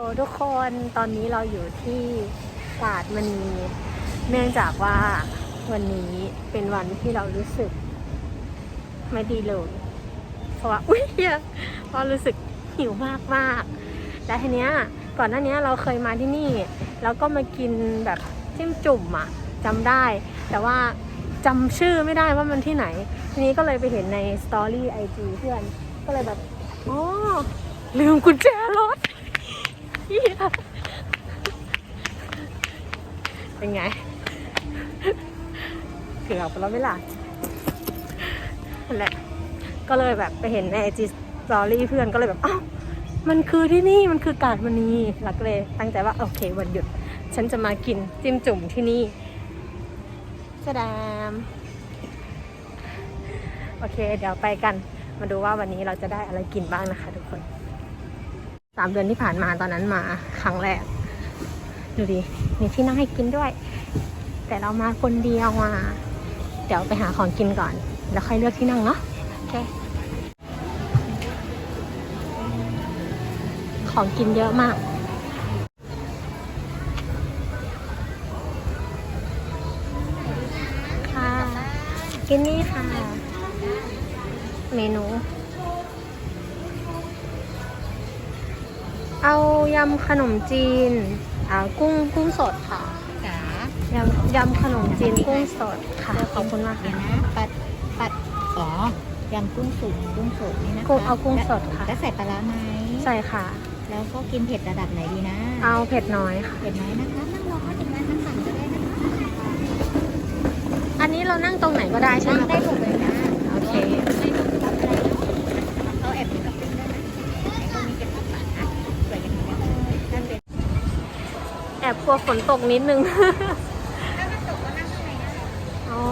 โอ้ทุกคนตอนนี้เราอยู่ที่ตลาดมณีเนื่องจากว่าวันนี้เป็นวันที่เรารู้สึก ไม่ดีเลยเพราะว่าอุ้ยเพราะรู้สึกหิวมากมากและทีเนี้ยก่อนหน้านี้เราเคยมาที่นี่ แล้วก็มากินแบบจิ้มจุ่มอะจำได้ แต่ว่าจำชื่อไม่ได้ว่ามันที่ไหน ทีนี้ก็เลยไปเห็นในสตอรี่ไอจีเพื่อนก็เลยแบบอ๋อลืมกุญแจรถ เป็นไง เกือบไปแล้วไม่ล่ะนั่นแหละ ก็เลยแบบไปเห็นในไอจีสตอรี่เพื่อนก็เลยแบบอ้าวมันคือที่นี่มันคือกาดมณีหลักเลย ตั้งใจว่าโอเควันหยุด ฉันจะมากินจิ้มจุ่มที่นี่สดามโอเค เดี๋ยวไปกัน มาดูว่าวันนี้เราจะได้อะไรกินบ้างนะคะทุกคนามเดือนที่ผ่านมาตอนนั้นมาครั้งแรก ดูดิมีที่นั่งให้กินด้วย แต่เรามาคนเดียวอะเดี๋ยวไปหาของกินก่อน แล้วค่อยเลือกที่นั่งเนาะโอเค ของกินเยอะมากค่ะกินนี่ค่ะ เมนู เอายำขนมจีนอ่ากุ้งกุ้งสดค่ะจ๋ายำยำขนมจีนกุ้งสดค่ะ ขอบคุณมากเดี๋ยวค่ะนะปัดปัดอ๋อยำกุ้งสุกกุ้งสดนี่นะคะกุ้งเอากุ้งสดค่ะ แล้วใส่ปลาร้าไหมใส่ค่ะ แล้วก็กินเผ็ดระดับไหนดีนะ เอาเผ็ดน้อยค่ะ เผ็ดน้อยนะคะนั่งรอเขาถึงร้านนั่งสั่งก็ได้นะคะ อันนี้เรานั่งตรงไหนก็ได้ใช่ไหมนั่งได้หมดเลยนะ อบกลัวฝนตกนิดนึง ถ้ามันตกก็นั่งข้างในนะอ๋อ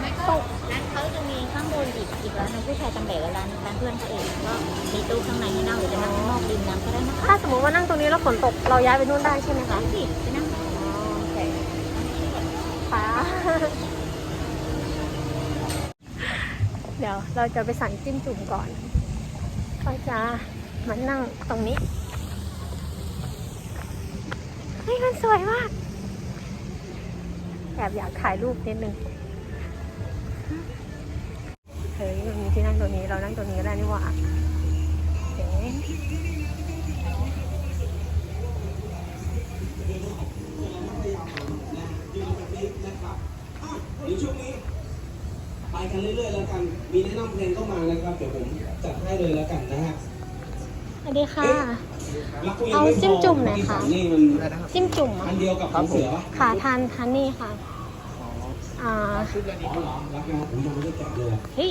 ไม่ก็ร้านเขาจะมีข้างบนอีกอีกร้านหนึงผู้ชายจำแบบร้านร้านเพื่อนเขาเองก็มีตู้ข้างในให้นั่งหรือจะนั่งข้างนอกริมน้ำก็ได้นะคะถ้าสมมติว่านั่งตรงนี้แล้วฝนตกเราย้ายไปนู่นได้ใช่ไหมคะสิไปนั่งได้อ๋อโอเคค่ะเดี๋ยวเราจะไปสั่งจิ้มจุ่มก่อน ก็จะมานั่งตรงนี้เฮ้ ยมันสวยมากแอบอยากถ่ายรูปนิดนึงเฮ้ยมันมีที่นั่งตรงนี้เรานั่งตรงนี้ก็ได้นี่หว่าเฮ้ยเดี๋ยวช่วงนี้ไปกันเรื่อยๆแล้วกัน มีแนะนำเพลงเข้ามานะครับ เดี๋ยวผมจัดให้เลยแล้วกันนะฮะ สวัสดีค่ะรักกูยัง เอาไม่พจิ้มจุ่มหน่อยค่ะที่สามนี่มันจิ้มจุ่มอัอะนเดียวกับของเสือปะค่ะทานทานนี่ค่ะอ่าอ๋อเหรอรักยังผมยังไม่ได้แกะเลยอะเฮ้ย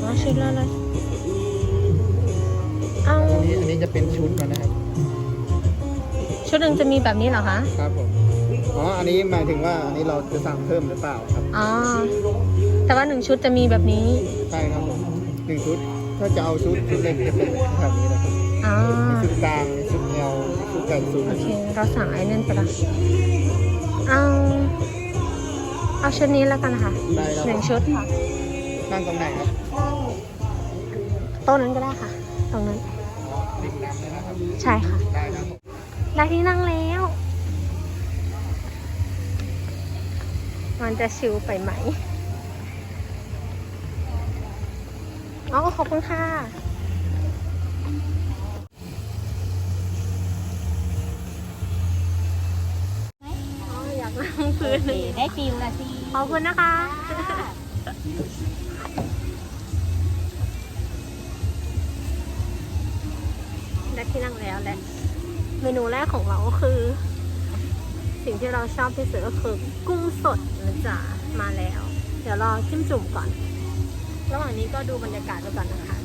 เอาชุดละเลยเอาอันนี้อันนี้จะเป็นชุดมันนะครับ ชุดหนึ่งจะมีแบบนี้เหรอคะครับผม อ๋อ อันนี้หมายถึงว่าอันนี้เราจะสั่งเพิ่มหรือเปล่าครับ อ๋อแต่ว่าหนึ่งชุดจะมีแบบนี้ ใช่ครับผมหนึ่งชุด ถ้าจะเอาชุดชุดเล็กจะเป็นแบบนี้นะครับ อ๋อมีชุดกลางมีชุดแนวชุดใหญ่สุดโอเค เราสั่งไอ้นั่นไปละเอาเอาชุดนี้แล้วกันค่ะได้แล้วหนึ่งชุดค่ะนั่งตรงไหนครับโต๊ะนั้นก็ได้ค่ะ ตรงนั้น ริมน้ำเลยนะครับใช่ค่ะ ได้ครับผมได้ที่นั่งแล้ว มันจะชิลไปไหม อ๋อ ขอบคุณค่ะ อ๋อ อยากนั่งพื้นได้ฟิลละสิขอบคุณนะคะ ได้ที่นั่งแล้วและ เมนูแรกของเราก็คือ สิ่งที่เราชอบที่สุดก็คือ กุ้งสดนะจ๊ะมาแล้ว เดี๋ยวรอจิ้มจุ่มก่อน ระหว่างนี้ก็ดูบรรยากาศไปก่อนนะคะ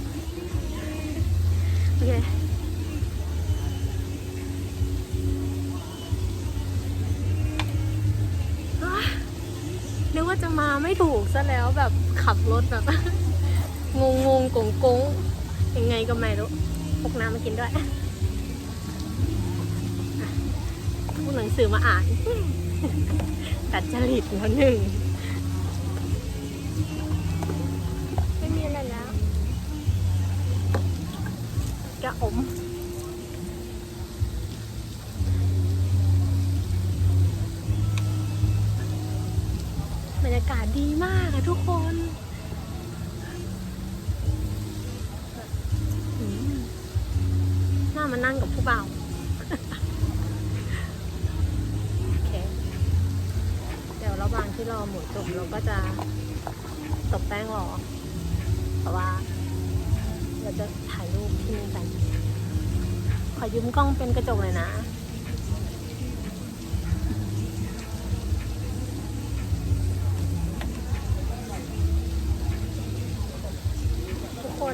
โอเค กว่าจะมาไม่ถูกซะแล้วแบบขับรถแบบ งงงๆกงกงยังไงก็ไม่รู้พกน้ำมากินด้วยพวกหนังสือมาอ่านตัดจริตแล้วหนึ่งไม่มีอะไรแล้วกระอม ดีมากอะทุกคนน่ามานั่งกับผู้บ่าโอเค เดี๋ยวระหว่างที่รอหมูจุ่มเราก็จะตบแป้งรอเพราะว่า เราจะถ่ายรูปที่นี่กัน ขอยืมกล้องเป็นกระจกเลยนะ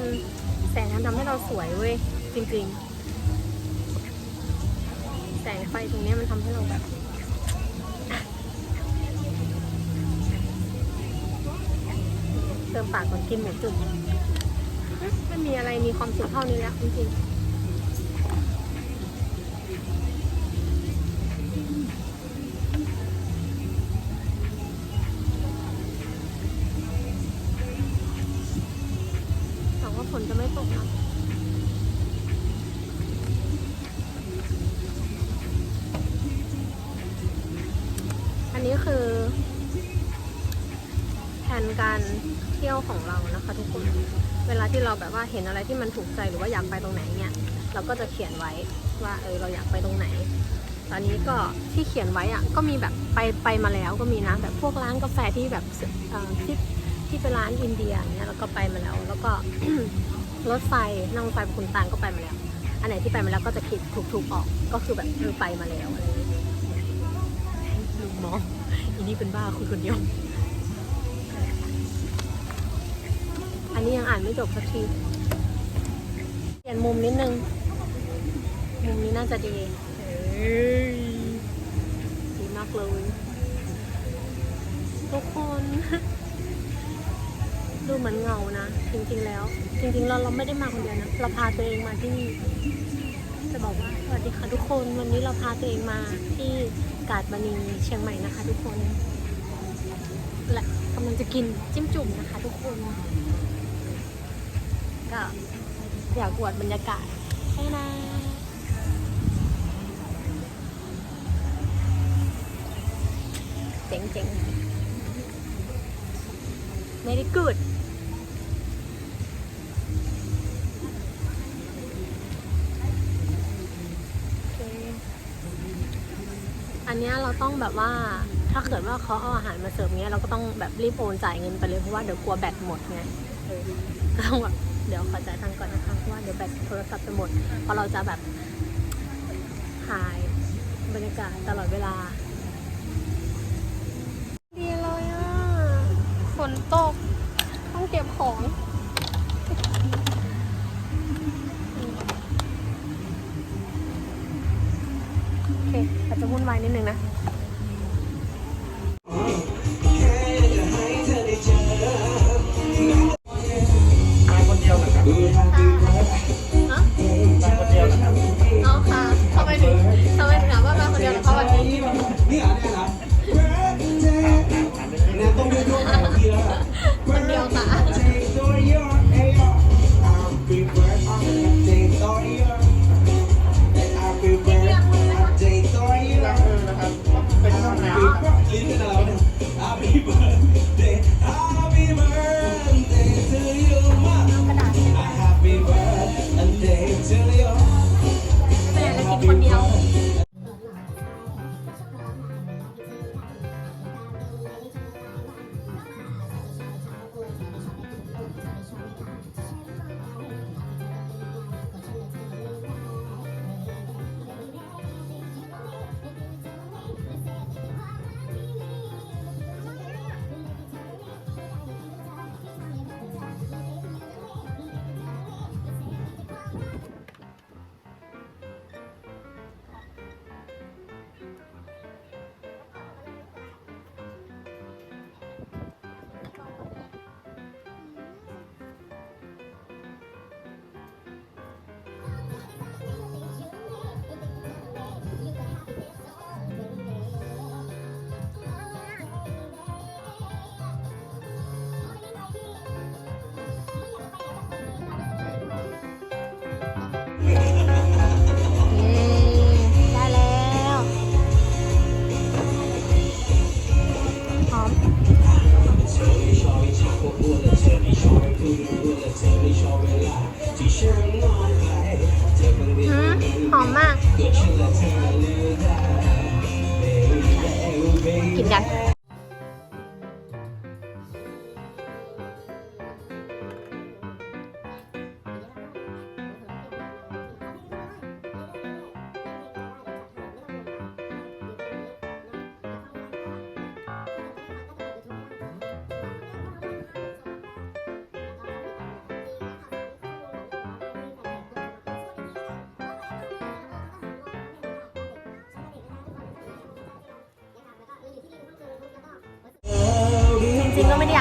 ทุกคนแสงมันทำให้เราสวยเว้ยจริงๆ แสงไฟตรงนี้มันทำให้เราแบบเติมปากก่อนกินหมูจุ่มไม่มีอะไรมีความสุขเท่านี้แล้วจริงๆ ฝนจะไม่ตกนะอันนี้คือแผนการเที่ยวของเรานะคะทุกคน เวลาที่เราแบบว่าเห็นอะไรที่มันถูกใจหรือว่าอยากไปตรงไหนเนี่ยเราก็จะเขียนไว้ว่าเออเราอยากไปตรงไหน ตอนนี้ก็ที่เขียนไว้อะก็มีแบบไปไปมาแล้วก็มีนะแบบพวกร้านกาแฟที่แบบที่ ที่เป็นร้านอินเดียอย่างเนี่ยเราก็ไปมาแล้ว แล้วก็รถไฟนั่งรถไฟบนคุณตางก็ไปมาแล้ว อันไหนที่ไปมาแล้วก็จะคิดถูกๆออกก็คือแบบเออไปมาแล้วอะไรอย่างเงี้ยลุงมองอีนี่เป็นบ้าคุยคนเดียวอันนี้ยังอ่านไม่จบสักทีเปลี่ยนมุมนิดนึง มุมนี้น่าจะดีเฮ้ยดีมากเลยทุกคน ดูเหมือนเงานะจริงๆแล้ว จริง ๆ เราเราไม่ได้มาคนเดียวนะเราพาตัวเองมาที่นี่จะบอกว่าสวัสดีค่ะทุกคนวันนี้เราพาตัวเองมาที่กาดมณีเชียงใหม่นะคะ ทุกคนและกำลังจะกินจิ้มจุ่มนะคะ ทุกคนก็อยากอวดบรรยากาศแค่นะเจ๋งเจ๋งไม่ได้กูดอันเนี้ยเรา ต้องแบบว่าถ้าเกิดว่าเขาเอาอาหารมาเสิร์ฟเงี้ยเราก็ต้องแบบรีบโอนจ่ายเงินไปเลยเพราะว่าเดี๋ยวกลัวแบตหมดไงเออก็ต้องแบบเดี๋ยวขอจ่ายตังก่อนนะคะเพราะว่าเดี๋ยวแบตโทรศัพท์จะหมดเพราะเราจะแบบถ่ายบรรยากาศตลอดเวลา ดีเลยอะฝนตกต้องเก็บของ เคอาจจะวุ่นวายนิดนึงนะ Tell me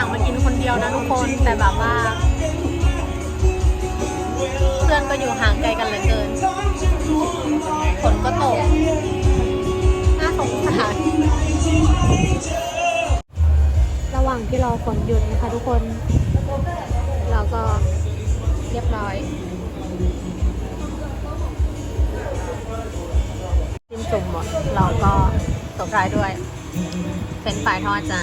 ริงๆก็ไม่ได้อยากมากินคนเดียวนะทุกคน แต่แบบว่า เพื่อนก็อยู่ห่างไกลกันเหลือเกินฝนก็ตก น่าสงสาร ระหว่างที่รอฝนหยุดนะคะทุกคน เราก็เรียบร้อยจิ้มจุ่มหมด เราก็ตกท้ายด้วย เป็นฝ่ายทอดจ้า